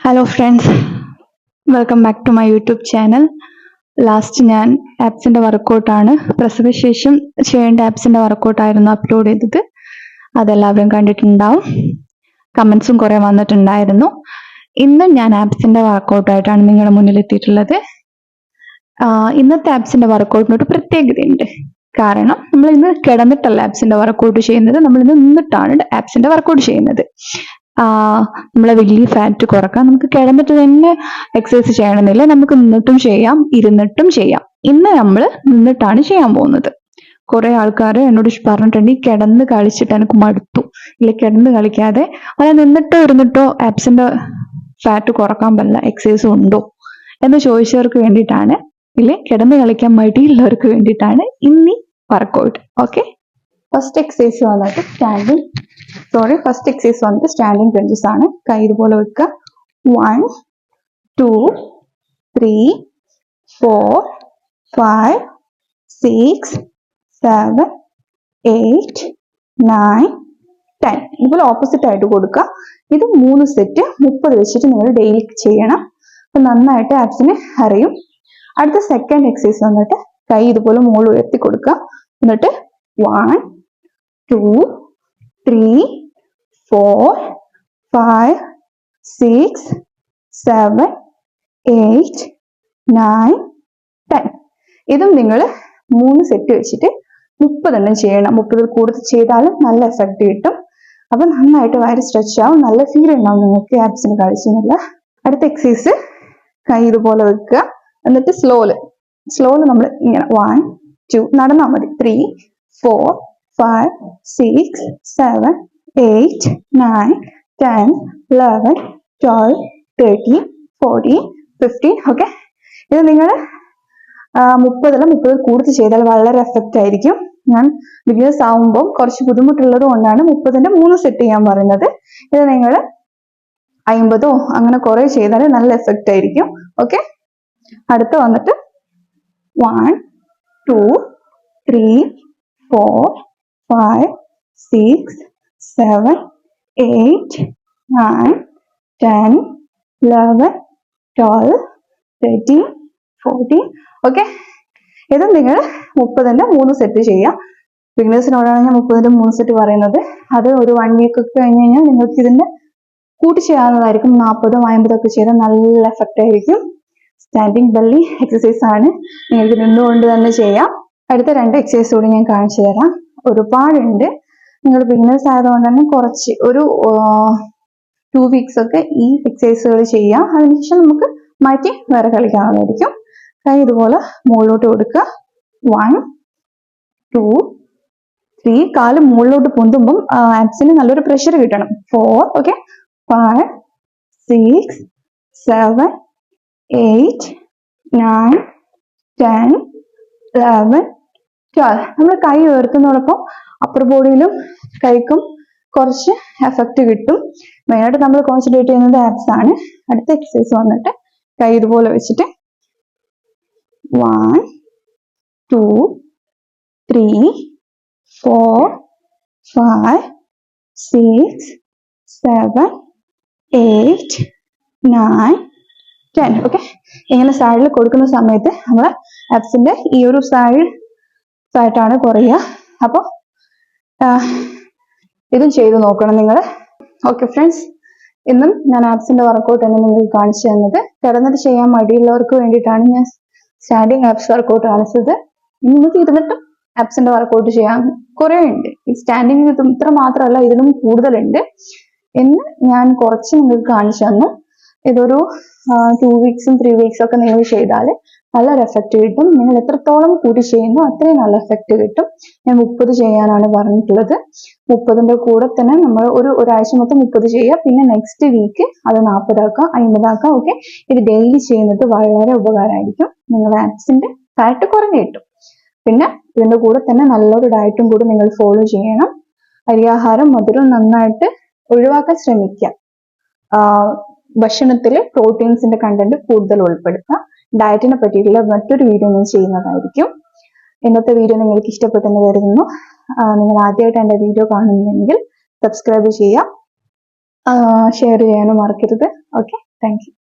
Hello friends welcome back to my YouTube channel last ഞാൻ ആപ്സിന്റെ വർക്കൗട്ടാണ് പ്രസവശേഷം ചെയ്യേണ്ട ആപ്സിന്റെ വർക്കൗട്ടായിരുന്നു അപ്ലോഡ് ചെയ്തത്. അതെല്ലാവരും കണ്ടിട്ടുണ്ടാവും. കമൻസും കുറേ വന്നിട്ടുണ്ടായിരുന്നു. ഇന്ന് ഞാൻ ആപ്സിന്റെ വർക്കൗട്ടായിട്ടാണ് നിങ്ങളുടെ മുന്നിൽ എത്തിയിട്ടുള്ളത് ഇന്നത്തെ ആപ്സിന്റെ വർക്കൗട്ടിന് ഒരു പ്രത്യേകതയുണ്ട്. കാരണം നമ്മൾ ഇന്ന് കിടന്നിട്ടല്ല ആപ്സിന്റെ വർക്കൗട്ട് ചെയ്യുന്നത്. നമ്മൾ ഇന്ന് നിന്നിട്ടാണ് ആപ്സിന്റെ വർക്കൗട്ട് ചെയ്യുന്നത്. നമ്മളെ വലിയ ഫാറ്റ് കുറക്കാം നമുക്ക് കിടന്നിട്ട് തന്നെ എക്സസൈസ് ചെയ്യണമെന്നില്ല. നമുക്ക് നിന്നിട്ടും ചെയ്യാം ഇരുന്നിട്ടും ചെയ്യാം. ഇന്ന് നമ്മൾ നിന്നിട്ടാണ് ചെയ്യാൻ പോകുന്നത്. കുറെ ആൾക്കാർ എന്നോട് പറഞ്ഞിട്ടുണ്ട് ഈ കിടന്ന് കളിച്ചിട്ട് എനിക്ക് മടുത്തു. ഇല്ല കിടന്ന് കളിക്കാതെ. അല്ല നിന്നിട്ടോ ഇരുന്നിട്ടോ ആപ്സിന്റെ ഫാറ്റ് കുറയ്ക്കാൻ പറ്റില്ല എക്സസൈസ് ഉണ്ടോ എന്ന് ചോദിച്ചവർക്ക് വേണ്ടിയിട്ടാണ്. ഇല്ലെ കിടന്ന് കളിക്കാൻ മടിയുള്ളവർക്ക് വേണ്ടിയിട്ടാണ് ഇന്നീ വർക്കൗട്ട് ഓക്കെ ഫസ്റ്റ് എക്സസൈസ് വന്നിട്ട് സ്റ്റാൻഡിങ് സോറി ഫസ്റ്റ് എക്സസൈസ് വന്നിട്ട് സ്റ്റാൻഡിങ് ബെഞ്ചസ് ആണ്. കൈ ഇതുപോലെ വെക്കുക. One two three four five six seven eight nine ten ഇതുപോലെ ഓപ്പോസിറ്റ് ആയിട്ട് കൊടുക്കുക. ഇത് മൂന്ന് സെറ്റ് മുപ്പത് വെച്ചിട്ട് നിങ്ങൾ ഡെയിലി ചെയ്യണം. അപ്പൊ നന്നായിട്ട് ആപ്സിന് അറിയും അടുത്ത സെക്കൻഡ് എക്സസൈസ് വന്നിട്ട് കൈ ഇതുപോലെ മുകളിൽ ഉയർത്തി കൊടുക്കുക. എന്നിട്ട് one two three four five six seven eight nine ten ഇതും നിങ്ങൾ മൂന്ന് സെറ്റ് വെച്ചിട്ട് മുപ്പതെണ്ണം ചെയ്യണം. മുപ്പതിൽ കൂടുതൽ ചെയ്താലും നല്ല എഫക്റ്റ് കിട്ടും. അപ്പൊ നന്നായിട്ട് വയറ് സ്ട്രെച്ച് ആവും. നല്ല ഫീൽ ഉണ്ടാവും നിങ്ങൾക്ക് ആപ്സിന് കളിച്ചെന്നില്ല അടുത്ത എക്സസൈസ് കൈ ഇതുപോലെ വെക്കുക. എന്നിട്ട് സ്ലോൽ സ്ലോൽ നമ്മൾ ഇങ്ങനെ വൺ ടു നടന്നാൽ മതി. Three four five six seven eight nine ten eleven twelve thirteen fourteen fifteen okay ഇത് നിങ്ങൾ മുപ്പതല്ല മുപ്പത് കൂടുതൽ ചെയ്താൽ വളരെ എഫക്റ്റ് ആയിരിക്കും. ഞാൻ ബിഗിനേഴ്സ് ആവുമ്പോൾ കുറച്ച് ബുദ്ധിമുട്ടുള്ളത് കൊണ്ടാണ് മുപ്പതിന്റെ മൂന്ന് സെറ്റ് ചെയ്യാൻ പറയുന്നത്. ഇത് നിങ്ങൾ അയിമ്പതോ അങ്ങനെ കുറെ ചെയ്താൽ നല്ല എഫക്റ്റ് ആയിരിക്കും. ഓക്കെ അടുത്ത വന്നിട്ട് one two three four five six seven eight nine ten eleven twelve thirteen fourteen okay ഇത് നിങ്ങൾ മുപ്പതിന്റെ മൂന്ന് സെറ്റ് ചെയ്യാം. ബിഗിനേഴ്സിനോടാണ് ഞാൻ മുപ്പതിന്റെ മൂന്ന് സെറ്റ് പറയുന്നത് അത് ഒരു വൺ വീക്ക് ഒക്കെ കഴിഞ്ഞ് കഴിഞ്ഞാൽ നിങ്ങൾക്ക് ഇതിന്റെ കൂട്ടി ചെയ്യാവുന്നതായിരിക്കും. നാൽപ്പതും അമ്പതും ഒക്കെ ചെയ്താൽ നല്ല എഫക്റ്റ് ആയിരിക്കും. സ്റ്റാൻഡിങ് ബെല്ലി എക്സസൈസ് ആണ് നിങ്ങൾക്ക് നിന്നുകൊണ്ട് തന്നെ ചെയ്യാം. അടുത്ത രണ്ട് എക്സസൈസ് കൂടി ഞാൻ കാണിച്ചു തരാം. ഒരുപാടുണ്ട്. നിങ്ങൾ ബിഗിനേഴ്സ് ആയതുകൊണ്ട് തന്നെ കുറച്ച് ഒരു ടു വീക്സ് ഒക്കെ ഈ എക്സസൈസുകൾ ചെയ്യാം. അതിനുശേഷം നമുക്ക് മാറ്റി വേറെ കളിക്കാവുന്നതായിരിക്കും. കൈ ഇതുപോലെ മുകളിലോട്ട് കൊടുക്കുക. വൺ ടു ത്രീ കാൽ മുകളിലോട്ട് പൊന്തുമ്പം ആപ്സിന് നല്ലൊരു പ്രഷർ കിട്ടണം. Four okay five six seven eight nine ten eleven twelve നമ്മൾ കൈ ഉയർത്തുന്നതോടൊപ്പം അപ്പർ ബോഡിയിലും കൈക്കും കുറച്ച് എഫക്റ്റ് കിട്ടും. മെയിനായിട്ട് നമ്മൾ കോൺസെൻട്രേറ്റ് ചെയ്യുന്നത് ആപ്സ് ആണ്. അടുത്ത എക്സസൈസ് വന്നിട്ട് കൈ ഇതുപോലെ വെച്ചിട്ട് one two three four five six seven eight nine ten okay ഇങ്ങനെ സൈഡിൽ കൊടുക്കുന്ന സമയത്ത് നമ്മൾ ആപ്സിന്റെ ഈ ഒരു സൈഡ് സൈഡാണ് കുറയുക. അപ്പോൾ ഇതും ചെയ്തു നോക്കണം നിങ്ങൾ ഓക്കെ ഫ്രണ്ട്സ് ഇന്നും ഞാൻ ആപ്സിന്റെ വർക്കൗട്ട് തന്നെ നിങ്ങൾക്ക് കാണിച്ചു തന്നത്. കിടന്നിട്ട് ചെയ്യാൻ മടിയുള്ളവർക്ക് വേണ്ടിയിട്ടാണ് ഞാൻ സ്റ്റാൻഡിങ് ആപ്സ് വർക്കൗട്ട് കാണിച്ചത്. നിങ്ങൾക്ക് ഇരുന്നിട്ടും ആപ്സിന്റെ വർക്കൗട്ട് ചെയ്യാൻ കുറേ ഉണ്ട്. ഈ സ്റ്റാൻഡിങ് ഇത്ര മാത്രമല്ല ഇതിലും കൂടുതലുണ്ട്. എന്ന് ഞാൻ കുറച്ച് നിങ്ങൾക്ക് കാണിച്ചു തന്നു. ഇതൊരു ടു വീക്സും ത്രീ വീക്സും ഒക്കെ നിങ്ങൾ ചെയ്താൽ നല്ലൊരു എഫക്റ്റ് കിട്ടും. നിങ്ങൾ എത്രത്തോളം കൂടി ചെയ്യുന്നു അത്രയും നല്ല എഫക്റ്റ് കിട്ടും. ഞാൻ മുപ്പത് ചെയ്യാനാണ് പറഞ്ഞിട്ടുള്ളത്. മുപ്പതിന്റെ കൂടെ തന്നെ നമ്മൾ ഒരു ഒരാഴ്ച മൊത്തം മുപ്പത് ചെയ്യുക. പിന്നെ നെക്സ്റ്റ് വീക്ക് അത് നാൽപ്പതാക്കാം അമ്പതാക്കാം ഓക്കെ ഇത് ഡെയിലി ചെയ്യുന്നത് വളരെ ഉപകാരമായിരിക്കും. നിങ്ങളുടെ ആപ്സിന്റെ ഫാറ്റ് കുറഞ്ഞു കിട്ടും. പിന്നെ ഇതിന്റെ കൂടെ തന്നെ നല്ലൊരു ഡയറ്റും കൂടി നിങ്ങൾ ഫോളോ ചെയ്യണം. അരിയാഹാരം മധുരം നന്നായിട്ട് ഒഴിവാക്കാൻ ശ്രമിക്കുക. ഭക്ഷണത്തിൽ പ്രോട്ടീൻസിന്റെ കണ്ടന്റ് കൂടുതൽ ഉൾപ്പെടുത്തുക ഡയറ്റിനെ പറ്റിയിട്ടുള്ള മറ്റൊരു വീഡിയോ ഞാൻ ചെയ്യുന്നതായിരിക്കും. ഇന്നത്തെ വീഡിയോ നിങ്ങൾക്ക് ഇഷ്ടപ്പെട്ടെന്ന് കരുതുന്നു. നിങ്ങൾ ആദ്യമായിട്ട് എന്റെ വീഡിയോ കാണുന്നുണ്ടെങ്കിൽ സബ്സ്ക്രൈബ് ചെയ്യുക. ഷെയർ ചെയ്യാനും മറക്കരുത്. Okay thank